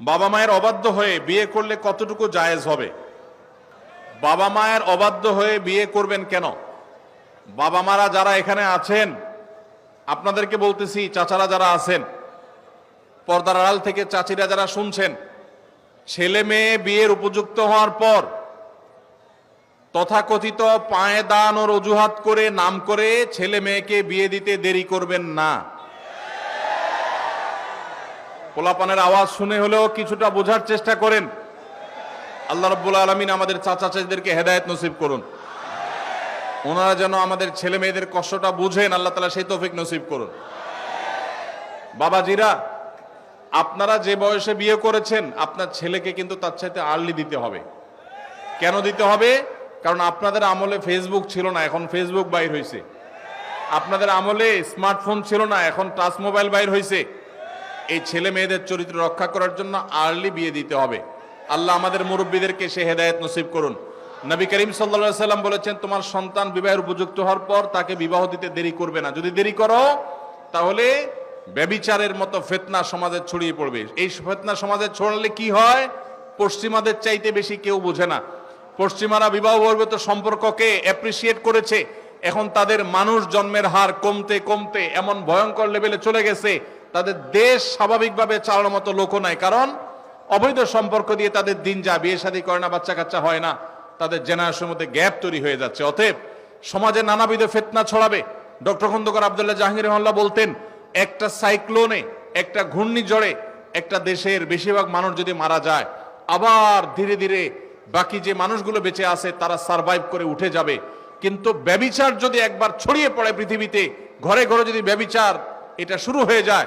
বাবা মায়ের অবাধ্য হয়ে বিয়ে করলে কতটুকু জায়েজ হবে? বাবা মায়ের অবাধ্য হয়ে বিয়ে করবেন কেন? বাবা মারা যারা এখানে আছেন, আপনাদেরকে বলতেছি, চাচারা যারা আছেন, পর্দার আড়াল থেকে চাচিরা যারা শুনছেন, ছেলে মেয়ে বিয়ের উপযুক্ত হওয়ার পর তথাকথিত পায়ে দান ও অজুহাত করে, নাম করে ছেলে মেয়েকে বিয়ে দিতে দেরি করবেন না। পোলাপানের আওয়াজ শুনে হলেও কিছুটা বোঝার চেষ্টা করেন। আল্লাহ রব্বুল আলমিন আমাদের চাচা চাচিদেরকে হেদায়ত নসিব করুন। ওনারা যেন আমাদের ছেলে মেয়েদের কষ্টটা বুঝেন, আল্লাহ তালা সেই তৌফিক নসিব করুন। বাবাজিরা, আপনারা যে বয়সে বিয়ে করেছেন, আপনার ছেলেকে কিন্তু তার চাইতে আর্লি দিতে হবে। কেন দিতে হবে? কারণ আপনাদের আমলে ফেসবুক ছিল না, এখন ফেসবুক বাইর হয়েছে আপনাদের আমলে স্মার্টফোন ছিল না, এখন টাচ মোবাইল বাইর হয়েছে এই ছেলে মেয়েদের চরিত্র রক্ষা করার জন্য আর্লি বিয়ে দিতে হবে। আল্লাহ আমাদের মুরব্বীদেরকে সে হেদায়েত নসিব করুন। নবী করিম সাল্লা সাল্লাম বলেছেন, তোমার সন্তান বিবাহের উপযুক্ত হওয়ার পর তাকে বিবাহ দিতে দেরি করবে না। যদি দেরি করো, তাহলে ব্যবিচারের মতো ফেতনা সমাজে ছড়িয়ে পড়বে। এই ফেতনা সমাজে ছড়ালে কি হয়? পশ্চিমাদের চাইতে বেশি কেউ বোঝে না। পশ্চিমারা বিবাহ বহির্ভূত সম্পর্ককে অ্যাপ্রিসিয়েট করেছে। এখন তাদের মানুষ জন্মের হার কমতে কমতে এমন ভয়ঙ্কর লেভেলে চলে গেছে তাদের দেশ স্বাভাবিকভাবে চালানোর মতো লোকও নাই। কারণ অবৈধ সম্পর্ক দিয়ে তাদের দিন যা বিয়ে শাদী করে না বাচ্চা কাচ্চা হয় না। তাদের জেনারেশনের মধ্যে গ্যাপ তৈরি হয়ে যাচ্ছে। অতএব সমাজে নানাবিধ ফেতনা ছড়াবে। ডক্টর খন্দকার আবদুল্লাহ জাহাঙ্গীর রহমাল্লাহ বলতেন, একটা সাইক্লোনে একটা ঘূর্ণিঝড়ে একটা দেশের বেশিরভাগ মানুষ যদি মারা যায়, আবার ধীরে ধীরে বাকি যে মানুষগুলো বেঁচে আছে, তারা সারভাইভ করে উঠে যাবে। কিন্তু ব্যবিচার যদি একবার ছড়িয়ে পড়ে পৃথিবীতে, ঘরে ঘরে যদি ব্যবিচার এটা শুরু হয়ে যায়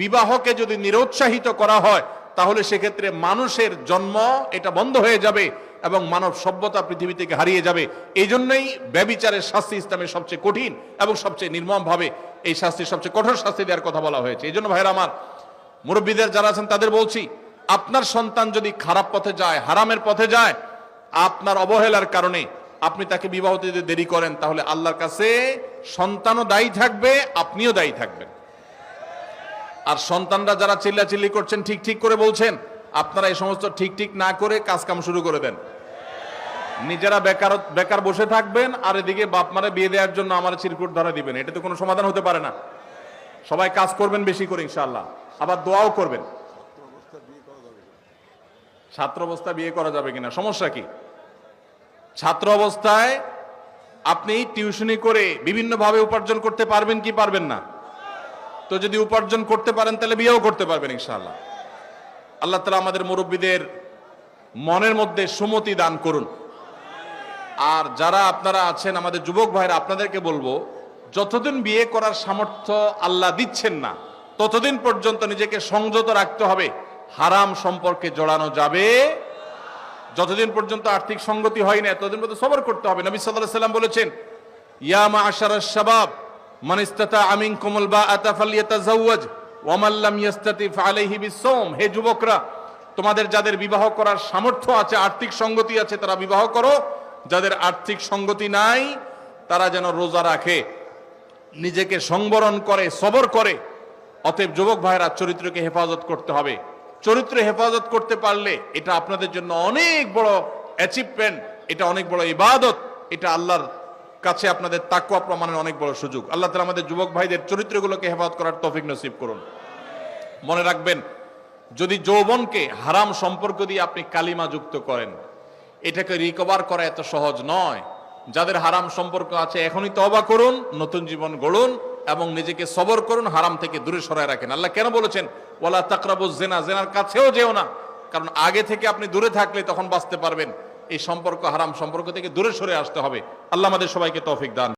বিবাহকে যদি নিরুৎসাহিত করা হয়, তাহলে সেক্ষেত্রে মানুষের জন্ম এটা বন্ধ হয়ে যাবে এবং মানব সভ্যতা পৃথিবী থেকে হারিয়ে যাবে। এই জন্যই ব্যবিচারের শাস্তি ইসলামের সবচেয়ে কঠিন এবং সবচেয়ে নির্মম ভাবে এই শাস্তি, সবচেয়ে কঠোর শাস্তি দেওয়ার কথা বলা হয়েছে। এই জন্য ভাইরা আমার, মুরব্বীদের যারা আছেন তাদের বলছি, আপনার সন্তান যদি খারাপ পথে যায়, হারামের পথে যায়, আপনার অবহেলার কারণে আপনি তাকে বিবাহ দিতে দেরি করেন, তাহলে আল্লাহর কাছে সন্তানও দায়ী থাকবে, আপনিও দায়ী থাকবেন। আর সন্তানরা যারা চিল্লাচিল্লি করছেন, ঠিক ঠিক করে বলছেন, আপনারা এই সমস্ত ঠিক ঠিক না করে কাজ কাম শুরু করে দেন। নিজেরা বেকার বেকার বসে থাকবেন আর এদিকে বাপ মারে বিয়ে দেওয়ার জন্য আমার চিরকুট ধরা দিবেন। এটা তো কোনো সমাধান হতে পারে না। সবাই কাজ করবেন বেশি করে ইনশাল্লাহ আবার দোয়াও করবেন। ছাত্র অবস্থা বিয়ে করা যাবে কিনা? সমস্যা কি? ছাত্র অবস্থায় আপনি টিউশনি করে বিভিন্নভাবে উপার্জন করতে পারবেন কি পারবেন না? তো যদি উপার্জন করতে পারেন, তাহলে বিয়েও করতে পারবেন ইনশাআল্লাহ। আল্লাহ তালা আমাদের মুরব্বীদের মনের মধ্যে সুমতি দান করুন। আর যারা আপনারা আছেন, আমাদের যুবক ভাইরা, আপনাদেরকে বলব, যতদিন বিয়ে করার সামর্থ্য আল্লাহ দিচ্ছেন না, ততদিন পর্যন্ত নিজেকে সংযত রাখতে হবে। হারাম সম্পর্কে জড়ানো যাবে যতদিন পর্যন্ত আর্থিক সঙ্গতি হয় না, ততদিন পর্যন্ত সবর করতে হবে। নবী সাল্লাহ সাল্লাম বলেছেন ইয়ামা আশার শাবাব মান ইস্তাতা আমিন কোমল বা আতাফালিয়াতাজাওয়াজ ওয়ামান লাম ইয়াস্তাতিফ আলাইহি হে যুবকরা, তোমাদের যাদের বিবাহ করার সামর্থ্য আছে, আর্থিক সঙ্গতি আছে, তারা বিবাহ করো। যাদের আর্থিক সঙ্গতি নাই, তারা যেন রোজা রাখে। নিজেকে সংবরণ করে, সবর করে। অতএব যুবক ভাইরা চরিত্রকে হেফাজত করতে হবে। চরিত্র হেফাজত করতে পারলে এটা আপনাদের জন্য অনেক বড় অ্যাচিভমেন্ট এটা অনেক বড় ইবাদত, এটা আল্লাহর কাছে আপনাদের তাকুয়া প্রমাণের অনেক বড় সুযোগ। আল্লাহ তালা আমাদের যুবক ভাইদের চরিত্রগুলোকে হেফাজত করার তৌফিক নসিব করুন। মনে রাখবেন, যদি যৌবনকে হারাম সম্পর্ক দিয়ে আপনি কালিমা যুক্ত করেন, এটাকে রিকভার করা এত সহজ নয়। যাদের হারাম সম্পর্ক আছে, এখনই তবা করুন, নতুন জীবন গড়ুন এবং নিজেকে সবর করুন, হারাম থেকে দূরে সরায় রাখেন। আল্লাহ কেন বলেছেন ওলা তাকরাবু জেনা জেনার কাছেও যেও না। কারণ আগে থেকে আপনি দূরে থাকলে তখন বাঁচতে পারবেন। এই সম্পর্ক হারাম সম্পর্ক থেকে দূরে সরে আসতে হবে। আল্লাহ আমাদের সবাইকে তৌফিক দান।